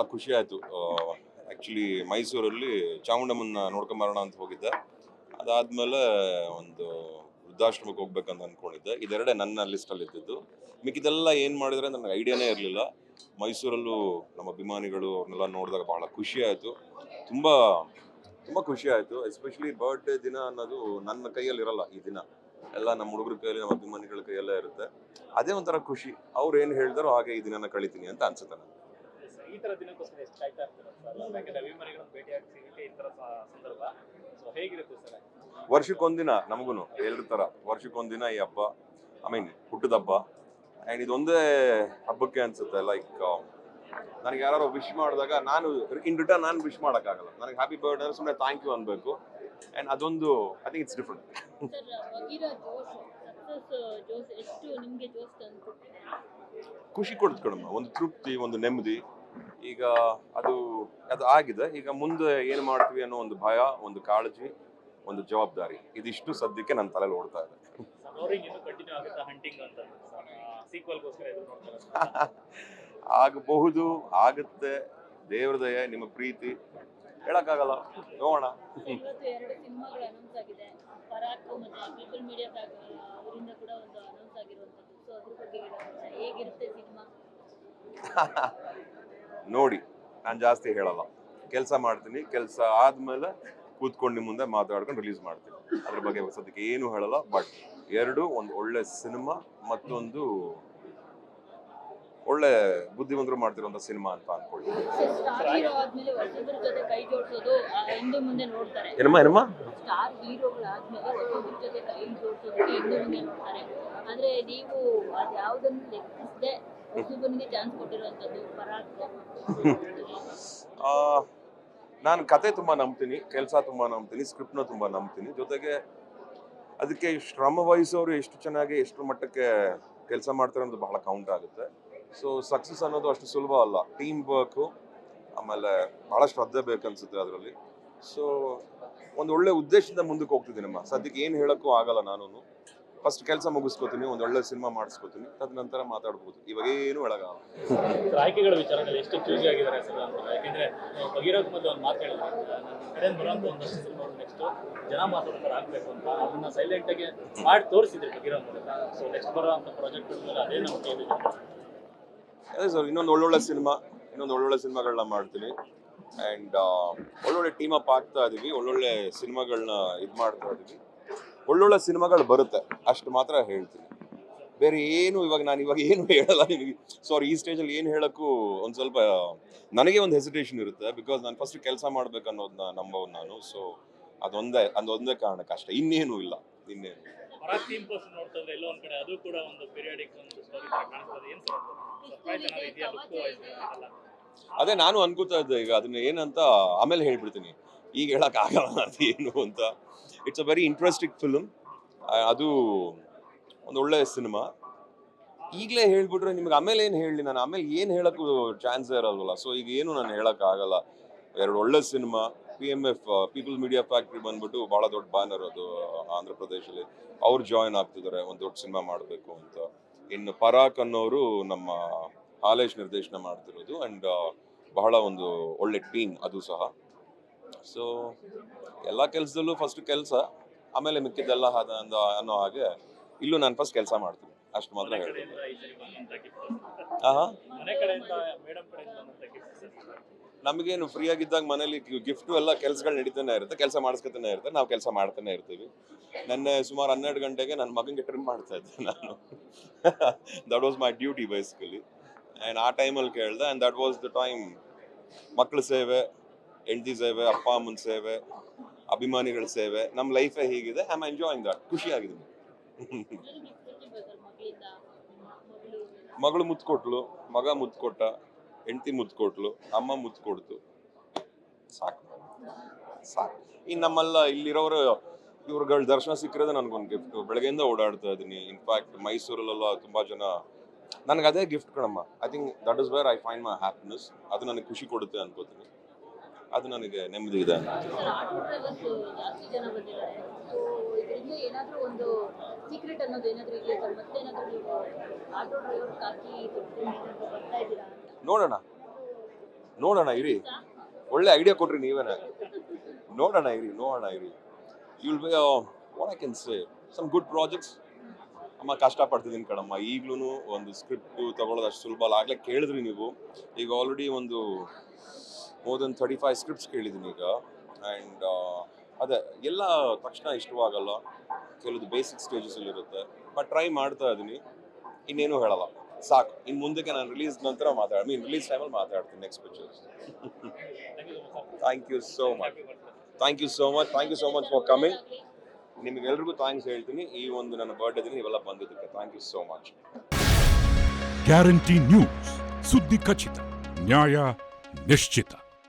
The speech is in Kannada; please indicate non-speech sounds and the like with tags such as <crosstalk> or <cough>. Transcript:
ಭಾಳ ಖುಷಿ ಆಯಿತು. ಆ್ಯಕ್ಚುಲಿ ಮೈಸೂರಲ್ಲಿ ಚಾಮುಂಡಮ್ಮನ ನೋಡ್ಕೊಂಬರೋಣ ಅಂತ ಹೋಗಿದ್ದೆ. ಅದಾದಮೇಲೆ ಒಂದು ವೃದ್ಧಾಶ್ರಮಕ್ಕೆ ಹೋಗ್ಬೇಕಂತ ಅಂದ್ಕೊಂಡಿದ್ದೆ ಇದೆರಡೇ ನನ್ನ ಲಿಸ್ಟಲ್ಲಿ ಇದ್ದಿದ್ದು. ಮಿಕ್ಕಿದೆಲ್ಲ ಏನು ಮಾಡಿದರೆ ನನಗೆ ಐಡಿಯಾನೇ ಇರಲಿಲ್ಲ. ಮೈಸೂರಲ್ಲೂ ನಮ್ಮ ಅಭಿಮಾನಿಗಳು ಅವ್ರನ್ನೆಲ್ಲ ನೋಡಿದಾಗ ಭಾಳ ಖುಷಿ ಆಯಿತು. ತುಂಬ ತುಂಬ ಖುಷಿ ಆಯಿತು. ಎಸ್ಪೆಷಲಿ ಬರ್ಡೇ ದಿನ ಅನ್ನೋದು ನನ್ನ ಕೈಯಲ್ಲಿ ಇರಲ್ಲ ಈ ದಿನ. ಎಲ್ಲ ನಮ್ಮ ಹುಡುಗರ ಕೈಯಲ್ಲಿ, ನಮ್ಮ ಅಭಿಮಾನಿಗಳ ಕೈಯೆಲ್ಲ ಇರುತ್ತೆ. ಅದೇ ಒಂಥರ ಖುಷಿ. ಅವ್ರು ಏನು ಹೇಳಿದಾರೋ ಹಾಗೆ ಈ ದಿನನ ಕಳಿತೀನಿ ಅಂತ ಅನ್ಸುತ್ತೆ ನನಗೆ ಈ ತರ ದಿನಕ್ಕೋಸ್ಕರ ಎಷ್ಟು ಕಾಯ್ತಾ ಇರ್ತಾರೆ ಸರ್? ಯಾಕಂದ್ರೆ ಅಭಿಮಾನಿಗಳನ್ನ ಭೇಟಿ ಆಗಿ ಈ ತರ ಸಂದರ್ಭ. ಸೊ ಹೇಗಿರುತ್ತೆ ಸರ್? ವರ್ಷಕ್ಕೊಂದಿನ ನಮಗೂ ಎಲ್ರ ಥರ ವರ್ಷಕ್ಕೊಂದಿನ ಈ ಹಬ್ಬ ಐ ಮೀನ್ ಹುಟ್ಟದ ಹಬ್ಬ. ಆ್ಯಂಡ್ ಇದೊಂದೇ ಹಬ್ಬಕ್ಕೆ ಅನ್ಸುತ್ತೆ ಲೈಕ್ ನನಗೆ ಯಾರು ವಿಶ್ ಮಾಡಿದಾಗ ನಾನು ಇನ್ ರಿಟರ್ನ್ ನಾನು ವಿಶ್ ಮಾಡೋಕ್ಕಾಗಲ್ಲ. ನನಗೆ ಹ್ಯಾಪಿ ಬರ್ಡೇ ಸುಮ್ಮನೆ ಥ್ಯಾಂಕ್ ಯು ಅನ್ಬೇಕು. ಆ್ಯಂಡ್ ಅದೊಂದು I think it's different sir Bagheera Josh success ಜೋಶ್ ಎಷ್ಟು ನಿಮಗೆ ಜೋಶ್ ತಂದ್ಕೊಟ್ಟಿದೆ? ಖುಷಿ ಕೊಡ್ತು ಕಣಮ್ಮ. ಒಂದು ತೃಪ್ತಿ ಒಂದು ನೆಮ್ಮದಿ. ಈಗ ಅದು ಅದು ಆಗಿದೆ. ಈಗ ಮುಂದೆ ಏನು ಮಾಡ್ತೀವಿ ಅನ್ನೋ ಒಂದು ಭಯ ಒಂದು ಕಾಳಜಿ ಒಂದು ಜವಾಬ್ದಾರಿ. ಇದಿಷ್ಟು ಸದ್ಯಕ್ಕೆ ನನ್ನ ತಲೆಯಲ್ಲಿ ಓಡ್ತಾ ಇದೆ. <laughs> ಆಗಬಹುದು ಆಗುತ್ತೆ. ದೇವ್ರ ದಯೆ ನಿಮ್ಮ ಪ್ರೀತಿ. ಹೇಳಕ್ಕಾಗಲ್ಲ. ನೋಡೋಣ. <laughs> ನೋಡಿ ನಾನು ಜಾಸ್ತಿ ಹೇಳಲ್ಲ. ಕೆಲಸ ಮಾಡ್ತೀನಿ ಕೆಲಸ ಆದ್ಮೇಲೆ ಕೂತ್ಕೊಂಡು ನಿಮ್ಮ ಮುಂದೆ ಮಾತಾಡ್ಕೊಂಡು ರಿಲೀಸ್ ಮಾಡ್ತೀನಿ. ಅದ್ರ ಬಗ್ಗೆ ಸದ್ಯಕ್ಕೆ ಏನು ಹೇಳಲ್ಲ ಬಟ್ ಎರಡು ಒಂದು ಒಳ್ಳೆ ಸಿನಿಮಾ ಮತ್ತೊಂದು ಒಳ್ಳೆ ಬುದ್ಧಿವಂತರು ಮಾಡ್ತಿರೋಂಥ ಸಿನಿಮಾ ಅಂತ ಅನ್ಕೊಳ್ಳಿ ಸ್ಟಾರ್ ಹೀರೋಗಳಾದ್ಮೇಲೆ ಜೊತೆ ಕೈ ಜೋಡಿಸೋದಕ್ಕೆ ಹಿಂದೆ ಮುಂದೆ ನೋಡ್ತಾರೆ. ಆದ್ರೆ ನೀವು ಲೆಕ್ಕಿಸದೆ <laughs> ನಾನು ಕತೆ ತುಂಬ ನಂಬ್ತೀನಿ, ಕೆಲಸ ತುಂಬ ನಂಬ್ತೀನಿ ಸ್ಕ್ರಿಪ್ಟ್ನ ತುಂಬ ನಂಬ್ತೀನಿ. ಜೊತೆಗೆ ಅದಕ್ಕೆ ಶ್ರಮ ವಹಿಸೋರು ಎಷ್ಟು ಚೆನ್ನಾಗಿ ಎಷ್ಟು ಮಟ್ಟಕ್ಕೆ ಕೆಲಸ ಮಾಡ್ತಾರೆ ಅನ್ನೋದು ಬಹಳ ಕೌಂಟ್ ಆಗುತ್ತೆ. ಸೊ ಸಕ್ಸಸ್ ಅನ್ನೋದು ಅಷ್ಟು ಸುಲಭ ಅಲ್ಲ. ಟೀಮ್ ವರ್ಕು ಆಮೇಲೆ ಭಾಳ ಶ್ರದ್ಧೆ ಬೇಕನ್ಸುತ್ತೆ ಅದರಲ್ಲಿ. ಸೊ ಒಂದು ಒಳ್ಳೆ ಉದ್ದೇಶದಿಂದ ಮುಂದಕ್ಕೆ ಹೋಗ್ತಿದ್ದೀನಮ್ಮ ಸದ್ಯಕ್ಕೆ ಏನು ಹೇಳೋಕ್ಕೂ ಆಗಲ್ಲ ನಾನು ಫಸ್ಟ್ ಕೆಲಸ ಮುಗಿಸ್ಕೋತೀನಿ ಒಂದು ಒಳ್ಳೆ ಸಿನಿಮಾ ಮಾಡಿಸ್ಕೋತೀನಿ ತದನಂತರ ಮಾತಾಡ್ಬೋದು. ಇವಾಗ ಏನು ಹೇಳೋಕ್ಕಾಗಲ್ಲ ಆಯ್ಕೆಗಳ ವಿಚಾರದಲ್ಲಿ ಎಷ್ಟು ಚೂಸಿ ಆಗಿದ್ದಾರೆ ಸರ್ ಅಂತ ಯಾಕೆಂದ್ರೆ ನಾವು ಬಗಿರೋಕ್ ಮೊದಲು ಒಂದು ಮಾತು ಹೇಳಿದ್ರೆ ನನ್ನ ಕಡೆ ಬರೋಂಥ ಒಂದಷ್ಟು ನೆಕ್ಸ್ಟ್ ಜನ ಮಾತಾಡೋಕೆ ಆಗ್ಬೇಕು ಅಂತ ಅದನ್ನ ಸೈಲೆಂಟ್ ಆಗಿ ಮಾಡಿ ತೋರಿಸಿದ್ರು ಬಗಿರೋ ಮೂಲಕ ಸೊ ನೆಕ್ಸ್ಟ್ ಬರೋ ಅಂತ ಪ್ರಾಜೆಕ್ಟ್ ಮೇಲೆ ಅದೇ ನಮ್ಮ ಕೈಯಲ್ಲಿ ಅದೇ ಸರ್ ಇನ್ನೊಂದು ಒಳ್ಳೊಳ್ಳೆ ಸಿನಿಮಾ ಇನ್ನೊಂದು ಒಳ್ಳೊಳ್ಳೆ ಸಿನಿಮಾಗಳನ್ನ ಮಾಡ್ತೀನಿ. ಅಂಡ್ ಒಳ್ಳೊಳ್ಳೆ ಟೀಮ್ ಅಪ್ ಆಗ್ತಾ ಇದೀವಿ ಒಳ್ಳೊಳ್ಳೆ ಸಿನಿಮಾಗಳನ್ನ ಇದು ಮಾಡ್ತಾ ಇದೀವಿ. ಒಳ್ಳೊಳ್ಳೆ ಸಿನಿಮಾಗಳು ಬರುತ್ತೆ ಅಷ್ಟು ಮಾತ್ರ ಹೇಳ್ತೀನಿ. ಬೇರೆ ಏನು ಇವಾಗ ನಾನು ಇವಾಗ ಏನು ಹೇಳಲ್ಲ ನಿಮಗೆ. ಸಾರಿ ಈ ಸ್ಟೇಜಲ್ಲಿ ಏನು ಹೇಳೋಕ್ಕೂ ಒಂದು ಸ್ವಲ್ಪ ನನಗೆ ಒಂದು ಹೆಸಿಟೇಷನ್ ಇರುತ್ತೆ ಬಿಕಾಸ್ ನಾನು ಫಸ್ಟ್ ಕೆಲಸ ಮಾಡ್ಬೇಕು ಅನ್ನೋದನ್ನ ನಂಬೋದು ನಾನು. ಸೊ ಅದೊಂದೇ ಅದೊಂದೇ ಕಾರಣಕ್ಕೆ ಅಷ್ಟೇ. ಇನ್ನೇನು ಇಲ್ಲ ಇನ್ನೇನು ಅದೇ ನಾನು ಅನ್ಕೋತಾ ಇದ್ದೆ ಈಗ ಅದನ್ನ ಏನಂತ ಆಮೇಲೆ ಹೇಳ್ಬಿಡ್ತೀನಿ. ಈಗ ಹೇಳಕ್ ಆಗಲ್ಲ ಅದು ಏನು ಅಂತ. It's a very interesting film ಅದು ಒಂದು ಒಳ್ಳೆ ಸಿನಿಮಾ ಈಗಲೇ ಹೇಳ್ಬಿಟ್ರೆ ನಿಮ್ಗೆ ಆಮೇಲೆ ಏನು ಹೇಳಿ, ನಾನು ಆಮೇಲೆ ಏನು ಹೇಳೋಕ್ಕೂ ಚಾನ್ಸ್ ಇರಲ್ವಲ್ಲ ಸೊ ಈಗ ಏನು ನಾನು ಹೇಳೋಕ್ಕಾಗಲ್ಲ. ಎರಡು ಒಳ್ಳೆ cinema P M F people media factory ಬಂದ್ಬಿಟ್ಟು ಭಾಳ ದೊಡ್ಡ ಬ್ಯಾನರ್ ಅದು ಆಂಧ್ರ ಪ್ರದೇಶದಲ್ಲಿ ಅವ್ರು ಜಾಯಿನ್ ಆಗ್ತಿದ್ದಾರೆ, ಒಂದು ದೊಡ್ಡ ಸಿನಿಮಾ ಮಾಡಬೇಕು ಅಂತ. ಇನ್ನು ಪರಾಕ್ ಅನ್ನೋರು ನಮ್ಮ ಹಾಲೇಶ್ ನಿರ್ದೇಶನ ಮಾಡ್ತಿರೋದು ಆ್ಯಂಡ್ ಬಹಳ ಒಂದು ಒಳ್ಳೆ ಟೀಮ್ ಅದು ಸಹ. ಸೊ ಎಲ್ಲ ಕೆಲಸದಲ್ಲೂ ಫಸ್ಟ್ ಕೆಲಸ ಆಮೇಲೆ ಮಿಕ್ಕಿದ್ದೆಲ್ಲ ಅನ್ನೋ ಹಾಗೆ ಇಲ್ಲೂ ನಾನು ಫಸ್ಟ್ ಕೆಲಸ ಮಾಡ್ತೀನಿ. ಅಷ್ಟು ಮಾತ್ರ ಹೇಳ್ತೀನಿ. ನಮಗೇನು ಫ್ರೀ ಆಗಿದ್ದಾಗ ಮನೇಲಿ ಗಿಫ್ಟು ಎಲ್ಲ ಕೆಲಸಗಳು ನಡೀತಾನೆ ಇರುತ್ತೆ ಕೆಲಸ ಮಾಡಿಸ್ಕೊತಾನೆ ಇರುತ್ತೆ ನಾವು ಕೆಲಸ ಮಾಡ್ತಾನೆ ಇರ್ತೀವಿ. ನೆನ್ನೆ ಸುಮಾರು ಹನ್ನೆರಡು ಗಂಟೆಗೆ ನನ್ನ ಮಗನಿಗೆ ಟ್ರಿಮ್ ಮಾಡ್ತಾ ಇದ್ದೆ ನಾನು. That was my duty basically and ಆ ಟೈಮಲ್ಲಿ ಕೇಳಿದೆ and that was the time ಮಕ್ಕಳ ಸೇವೆ ಹೆಂಡತಿ ಸೇವೆ, ಅಪ್ಪ ಅಮ್ಮನ ಸೇವೆ, ಅಭಿಮಾನಿಗಳ ಸೇವೆ, ನಮ್ಮ ಲೈಫೇ ಹೀಗಿದೆ. ಐ ಆಮ್ ಎಂಜಾಯಿಂಗ್ ದಟ್ ಮಗಳಿಂದ ಮಗಳು ಕೊಟ್ಲು ಮಗ ಮುದ್ದು ಕೊಟ್ಟ ಹೆಂಡತಿ ಕೊಟ್ಲು ಅಮ್ಮ ಮುತ್ತು ಕೊಡ್ತು ಸಾಕು. ಸಾಕು. ಇನ್ನು ನಮ್ಮಲ್ಲ ಇಲ್ಲಿರೋರು, ಇವ್ರುಗಳ ದರ್ಶನ ಸಿಕ್ಕಿರೋದೇ ನನಗೊಂದು ಗಿಫ್ಟ್ ಬೆಳಗ್ಗೆಯಿಂದ ಓಡಾಡ್ತಾ ಇದ್ದೀನಿ. ಇನ್ಫ್ಯಾಕ್ಟ್ ಮೈಸೂರಲ್ಲೆಲ್ಲ ತುಂಬ ಜನ ನನಗೆ ಅದೇ ಗಿಫ್ಟ್ ಕಣಮ್ಮ. I think that is where I find my happiness ಅದು ನನಗೆ ಖುಷಿ ಕೊಡುತ್ತೆ ಅನ್ಕೋತೀನಿ. ಅದು ನನಗೆ ನೆಮ್ಮದಿ ಇದೆ. ನೋಡೋಣ. ನೋಡೋಣ ಇರಿ. ಒಳ್ಳೆ ಐಡಿಯಾ ಕೊಟ್ರಿ ನೀವೇನೆ. ನೋಡೋಣ ಇರಿ. ನೋಡೋಣ ಇರಿ. You'll be what I can say some good projects ಅಮ್ಮ ಕಷ್ಟಪಡ್ತಿದ್ದೀನಿ ಕಣಮ್ಮ. ಈಗ್ಲೂ ಒಂದು ಸ್ಕ್ರಿಪ್ಟ್ ತಗೊಳ್ಳೋದು ಅಷ್ಟು ಸುಲಭ ಅಲ್ಲ. ಆಗಲೇ ಕೇಳಿದ್ರಿ ನೀವು. ಈಗ ಆಲ್ರೆಡಿ ಒಂದು more than thirty five scripts ಕೇಳಿದ್ದೀನಿ ಈಗ. ಆ್ಯಂಡ್ ಅದೇ, ಎಲ್ಲ ತಕ್ಷಣ ಇಷ್ಟವಾಗಲ್ಲ. ಕೆಲವು ಬೇಸಿಕ್ ಸ್ಟೇಜಸಲ್ಲಿ ಇರುತ್ತೆ. ಬಟ್ ಟ್ರೈ ಮಾಡ್ತಾ ಇದ್ದೀನಿ. ಇನ್ನೇನು ಹೇಳಲ್ಲ. ಸಾಕು. ಇನ್ನು ಮುಂದಕ್ಕೆ ನಾನು ರಿಲೀಸ್ ನಂತರ ಮಾತಾಡ ಮೀನ್ ರಿಲೀಸ್ ಟೈಮಲ್ಲಿ ಮಾತಾಡ್ತೀನಿ next pictures thank you so much thank you so much thank you so much for coming ನಿಮಗೆಲ್ರಿಗೂ thanks ಹೇಳ್ತೀನಿ. ಈ ಒಂದು ನನ್ನ ಬರ್ಡೇ ದಿನ ಇವೆಲ್ಲ ಬಂದಿದ್ದಕ್ಕೆ thank you so much guarantee news ಸುದ್ದಿ ಖಚಿತ ನ್ಯಾಯ ನಿಶ್ಚಿತ